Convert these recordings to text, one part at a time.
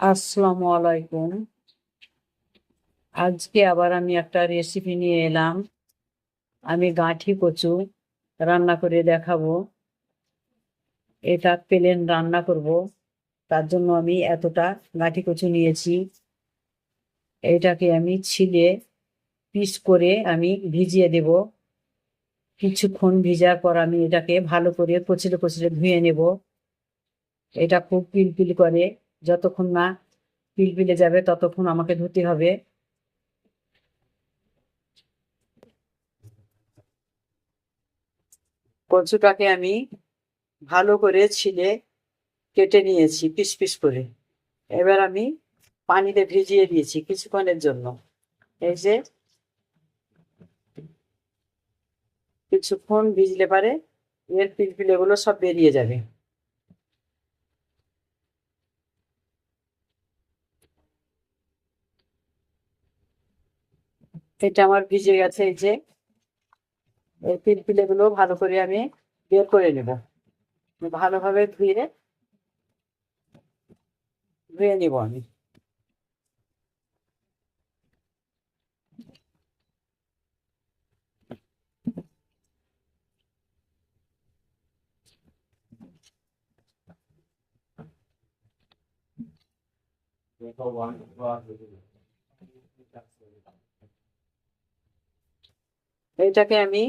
আসসালামু আলাইকুম। আজকে আবার আমি একটা রেসিপি নিয়ে এলাম। আমি গাঁঠি কচু রান্না করে দেখাবো। এটা প্লেন রান্না করব। তার জন্য আমি এতটা গাঁঠি কচু নিয়েছি। এটাকে আমি ছিলে পিস করে আমি ভিজিয়ে দেব। কিছুক্ষণ ভিজার পর আমি এটাকে ভালো করে কচলে কচলে ধুয়ে নেব। এটা খুব পিলপিল করে। যতক্ষণ না পিলপিলে যাবে, ততক্ষণ আমাকে ধুতে হবে। কচুটাকে আমি ভালো করে ছিলে কেটে নিয়েছি, পিস পিস করে। এবার আমি পানিতে ভিজিয়ে দিয়েছি কিছুক্ষণের জন্য। এই যে, কিছুক্ষণ ভিজলে পারে, এর পিলপিলেগুলো সব বেরিয়ে যাবে। এটা আমার ভিজে গেছে, এই যে। এই পিলপিলে গুলো ভালো করে আমি বের করে নেব। ভালোভাবে ধুয়ে ধুয়ে নেব আমি। এইটাকে আমি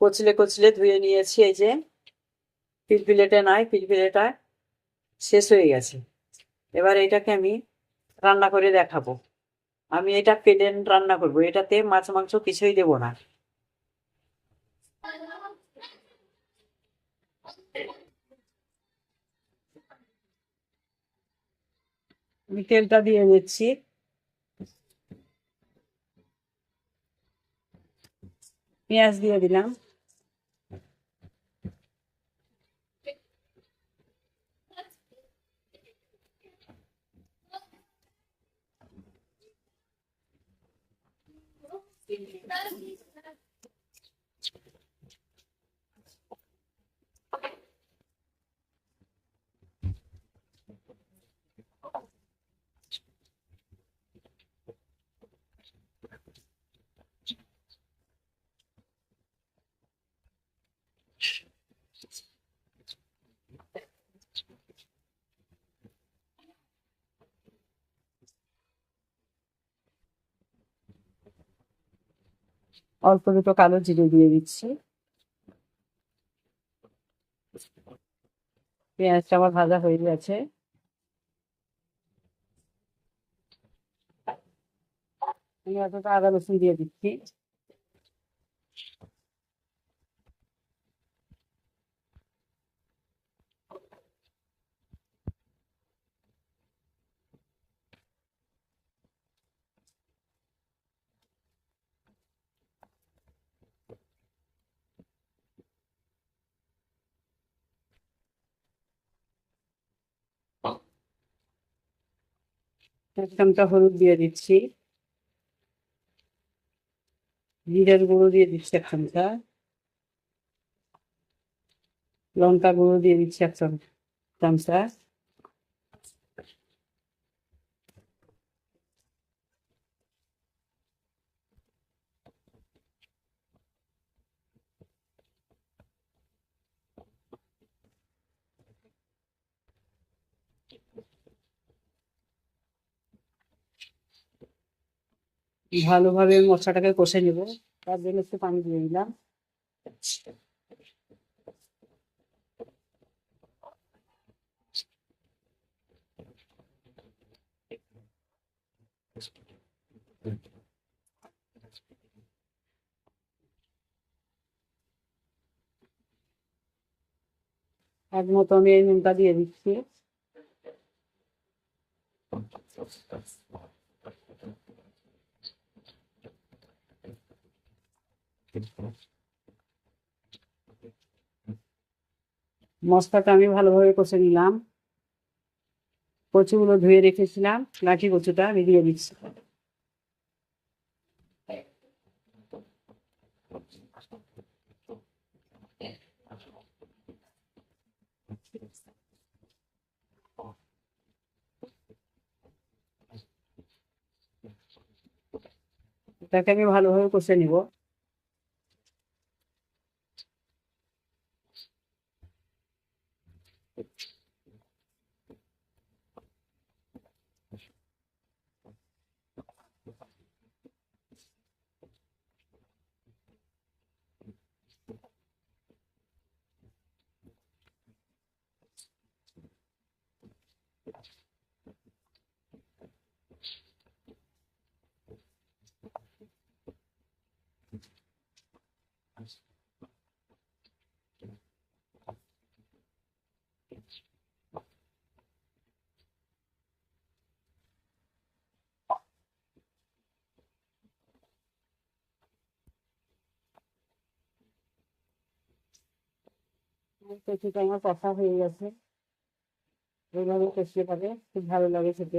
কচলে কচলে ধুয়ে নিয়েছি, এই যে পিলপিলেটা নাই, পিলপিলেটা শেষ হয়ে গেছে। এবার এটাকে আমি রান্না করে দেখাবো। আমি এটা প্লেন রান্না করব, এটাতে মাছ মাংস কিছুই দেব না। আমি তেলটা দিয়ে দিচ্ছি পেঁয়াজ দিয়ে দিলাম অল্প দুটো কালো জিরে দিয়ে দিচ্ছি। পেঁয়াজটা আমার ভাজা হয়ে গেছে। আমি অতটা আদা রসুন দিয়ে দিচ্ছি। এক চামচা হলুদ দিয়ে দিচ্ছি। জিরের গুঁড়ো দিয়ে দিচ্ছি এক চামচা লঙ্কা গুঁড়ো দিয়ে দিচ্ছি এক চাম- চামচা ভালোভাবে মশলাটাকে কষে নেব। তার জন্য একটু পানি দিয়ে দিলাম। এক মতো আমি এই নুনটা দিয়ে দিচ্ছি। মশলাটা আমি ভালোভাবে কষে নিলাম। কচুগুলো ধুয়ে রেখেছিলাম। লাঠি কচুটা আমি দিয়ে দিচ্ছি। তাকে আমি ভালোভাবে কষে নিব। Thanks. কচুটা আমার কষা হয়ে গেছে। এইভাবে কষিয়ে পাবে খুব ভালো লাগে খেতে।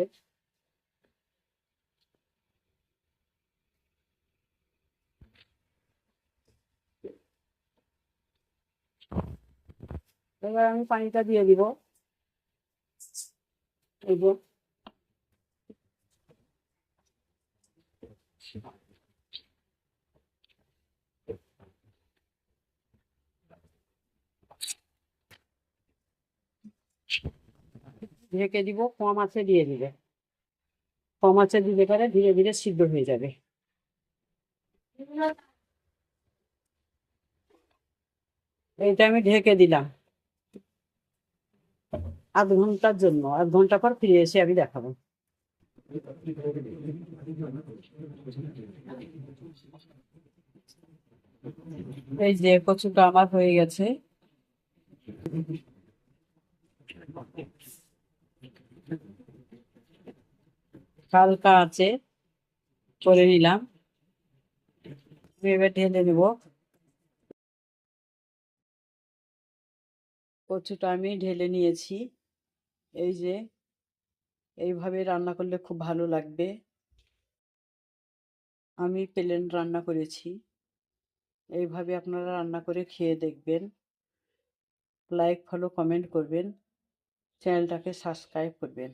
এবার আমি পানিটা দিয়ে দিব। এই যে। ঢেকে দিব, কম আছে দিয়ে দিবে। কম আছে দিলে পরে ধীরে ধীরে সিদ্ধ হয়ে যাবে। এইটা আমি ঢেকে দিলাম। আধ ঘণ্টার জন্য, আধ ঘণ্টা পর ফিরে এসে আমি দেখাবো। এই যে কচুটা আমার হয়ে গেছে। হালকা আছে করে নিলাম। এবার ঢেলে নেব। কচুটা আমি ঢেলে নিয়েছি। এই যে, এইভাবে রান্না করলে খুব ভালো লাগবে। আমি প্লেন রান্না করেছি। এইভাবে আপনারা রান্না করে খেয়ে দেখবেন। লাইক, ফলো, কমেন্ট করবেন। চ্যানেলটাকে সাবস্ক্রাইব করবেন।